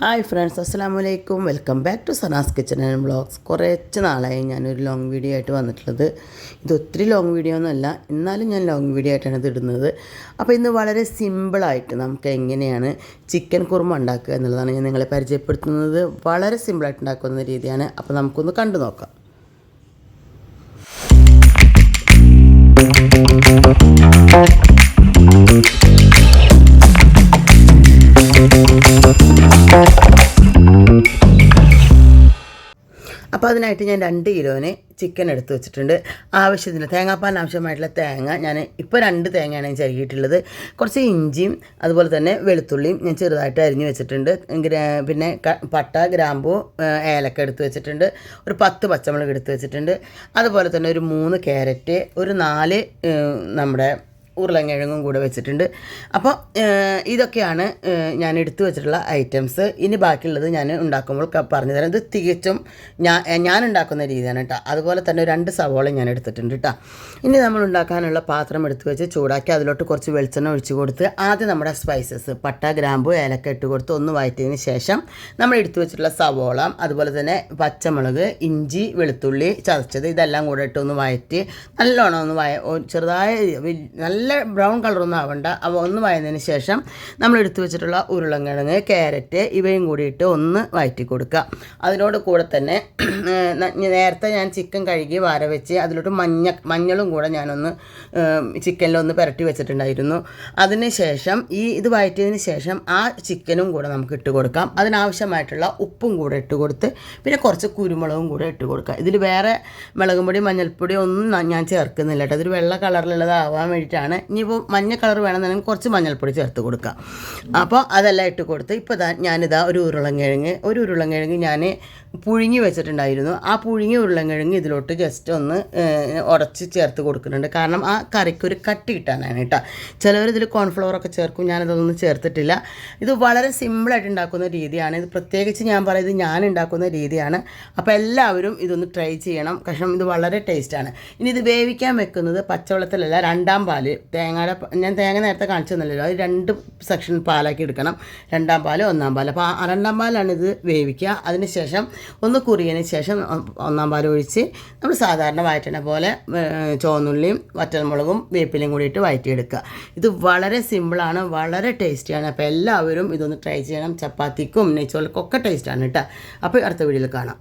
Hi friends അസ്സാം വലൈക്കും welcome back to Sana's kitchen and vlogs കുറച്ച് നാളായി ഞാനൊരു ലോങ് വീഡിയോ ആയിട്ട് വന്നിട്ടുള്ളത്. ഇത് ഒത്തിരി ലോങ് വീഡിയോ ഒന്നുമല്ല എന്നാലും ഞാൻ ലോങ് വീഡിയോ ആയിട്ടാണ് ഇത് ഇടുന്നത്. അപ്പോൾ ഇന്ന് വളരെ സിമ്പിളായിട്ട് നമുക്ക് എങ്ങനെയാണ് ചിക്കൻ കുറുമ ഉണ്ടാക്കുക എന്നുള്ളതാണ് ഞാൻ നിങ്ങളെ പരിചയപ്പെടുത്തുന്നത്. വളരെ സിമ്പിളായിട്ട് ഉണ്ടാക്കുന്ന രീതിയാണ്. അപ്പോൾ നമുക്കൊന്ന് കണ്ടു നോക്കാം. അപ്പോൾ അതിനായിട്ട് ഞാൻ രണ്ട് കിലോന് ചിക്കൻ എടുത്ത് വെച്ചിട്ടുണ്ട്. ആവശ്യത്തിന് തേങ്ങാപ്പാലിന് ആവശ്യമായിട്ടുള്ള തേങ്ങ ഞാൻ ഇപ്പോൾ രണ്ട് തേങ്ങയാണ് ഞാൻ ചരുകിയിട്ടുള്ളത്. കുറച്ച് ഇഞ്ചിയും അതുപോലെ തന്നെ വെളുത്തുള്ളിയും ഞാൻ ചെറുതായിട്ട് അരിഞ്ഞ് വെച്ചിട്ടുണ്ട്. പിന്നെ പട്ട ഗ്രാമ്പു ഏലക്ക എടുത്ത് വെച്ചിട്ടുണ്ട്. ഒരു പത്ത് പച്ചമുളക് എടുത്ത് വെച്ചിട്ടുണ്ട്. അതുപോലെ തന്നെ ഒരു മൂന്ന് ക്യാരറ്റ് ഒരു നാല് നമ്മുടെ ഉരുളക്കിഴങ്ങും കൂടെ വെച്ചിട്ടുണ്ട്. അപ്പോൾ ഇതൊക്കെയാണ് ഞാൻ എടുത്തു വെച്ചിട്ടുള്ള ഐറ്റംസ്. ഇനി ബാക്കിയുള്ളത് ഞാൻ ഉണ്ടാക്കുമ്പോൾ പറഞ്ഞു തരാം. ഇത് തികച്ചും ഞാൻ ഞാൻ ഉണ്ടാക്കുന്ന രീതിയാണ് കേട്ടോ അതുപോലെ തന്നെ രണ്ട് സവോള ഞാൻ എടുത്തിട്ടുണ്ട് കേട്ടോ ഇനി നമ്മൾ ഉണ്ടാക്കാനുള്ള പാത്രം എടുത്ത് വെച്ച് ചൂടാക്കി അതിലോട്ട് കുറച്ച് വെളിച്ചെണ്ണ ഒഴിച്ചു കൊടുത്ത് ആദ്യം നമ്മുടെ സ്പൈസസ് പട്ട ഗ്രാമ്പു ഏലക്ക ഇട്ട് കൊടുത്ത് ഒന്ന് വഴറ്റിയതിന് ശേഷം നമ്മൾ എടുത്തു വെച്ചിട്ടുള്ള സവോള അതുപോലെ തന്നെ പച്ചമുളക് ഇഞ്ചി വെളുത്തുള്ളി ചതച്ചത് ഇതെല്ലാം കൂടെ ഇട്ട് ഒന്ന് വഴറ്റി നല്ലോണം ഒന്ന് വയ ചെറുതായ വല്- നല്ല ബ്രൗൺ കളറൊന്നും ആവണ്ട. അവ ഒന്ന് വയന്നതിന് ശേഷം നമ്മൾ എടുത്തു വെച്ചിട്ടുള്ള ഉരുളക്കിഴങ്ങ് ക്യാരറ്റ് ഇവയും കൂടി ഇട്ട് ഒന്ന് വയറ്റി കൊടുക്കുക. അതിനോട് കൂടെ തന്നെ നേരത്തെ ഞാൻ ചിക്കൻ കഴുകി വാര വെച്ച് അതിലോട്ട് മഞ്ഞ മഞ്ഞളും കൂടെ ഞാനൊന്ന് ചിക്കനിലൊന്ന് പുരട്ടി വെച്ചിട്ടുണ്ടായിരുന്നു. അതിന് ശേഷം ഈ ഇത് വയറ്റിയതിന് ശേഷം ആ ചിക്കനും കൂടെ നമുക്ക് ഇട്ട് കൊടുക്കാം. അതിനാവശ്യമായിട്ടുള്ള ഉപ്പും കൂടെ ഇട്ട് കൊടുത്ത് പിന്നെ കുറച്ച് കുരുമുളകും കൂടെ ഇട്ട് കൊടുക്കുക. ഇതിൽ വേറെ മുളകും പൊടി മഞ്ഞൾപ്പൊടി ഒന്നും ഞാൻ ചേർക്കുന്നില്ല കേട്ടോ. ഇതൊരു വെള്ള കളറിലുള്ളതാവാൻ വേണ്ടിയിട്ടാണ് ഇനിയിപ്പോൾ മഞ്ഞ കളർ വേണമെന്നുണ്ടെങ്കിൽ കുറച്ച് മഞ്ഞൾപ്പൊടി ചേർത്ത് കൊടുക്കാം. അപ്പോൾ അതെല്ലാം ഇട്ട് കൊടുത്ത് ഇപ്പോൾ ഇതാ ഞാനിതാ ഒരു ഉരുളൻകിഴങ്ങ് ഒരു ഉരുളൻകിഴങ്ങ് ഞാൻ പുഴുങ്ങി വെച്ചിട്ടുണ്ടായിരുന്നു. ആ പുഴുങ്ങിയ ഉരുളൻകിഴങ്ങ് ഇതിലോട്ട് ജസ്റ്റ് ഒന്ന് ഉടച്ച് ചേർത്ത് കൊടുക്കുന്നുണ്ട്. കാരണം ആ കറിക്കൊരു കട്ടി കിട്ടാനാണ് കേട്ടോ. ചിലവർ ഇതിൽ കോൺഫ്ലവറൊക്കെ ചേർക്കും. ഞാനതൊന്നും ചേർത്തിട്ടില്ല. ഇത് വളരെ സിമ്പിളായിട്ട് ഉണ്ടാക്കുന്ന രീതിയാണ്. ഇത് പ്രത്യേകിച്ച് ഞാൻ പറയുന്നത് ഞാൻ ഉണ്ടാക്കുന്ന രീതിയാണ്. അപ്പോൾ എല്ലാവരും ഇതൊന്ന് ട്രൈ ചെയ്യണം. കാരണം ഇത് വളരെ ടേസ്റ്റാണ് ഇനി ഇത് വേവിക്കാൻ വെക്കുന്നത് പച്ചവെള്ളത്തിലല്ല രണ്ടാം പാൽ തേങ്ങയുടെ ഞാൻ തേങ്ങ നേരത്തെ കാണിച്ചു തന്നല്ലോ അത് രണ്ട് സെക്ഷൻ പാലാക്കി എടുക്കണം. രണ്ടാം പാൽ ഒന്നാം പാൽ. അപ്പോൾ ആ രണ്ടാം പാലാണ് ഇത് വേവിക്കുക. അതിന് ശേഷം ഒന്ന് കുറിയതിന് ശേഷം ഒന്നാം പാൽ ഒഴിച്ച് നമ്മൾ സാധാരണ വഴറ്റണ പോലെ ചുവന്നുള്ളിയും വറ്റൽമുളകും വേപ്പിലയും കൂടിയിട്ട് ഇട്ട് വഴറ്റിയെടുക്കുക ഇത് വളരെ സിമ്പിളാണ് വളരെ ടേസ്റ്റിയാണ് അപ്പോൾ എല്ലാവരും ഇതൊന്ന് ട്രൈ ചെയ്യണം. ചപ്പാത്തിക്കും നെയ്ച്ചോലക്കും ഒക്കെ ടേസ്റ്റാണ് കേട്ടോ അപ്പോൾ അടുത്ത വീഡിയോയിൽ കാണാം.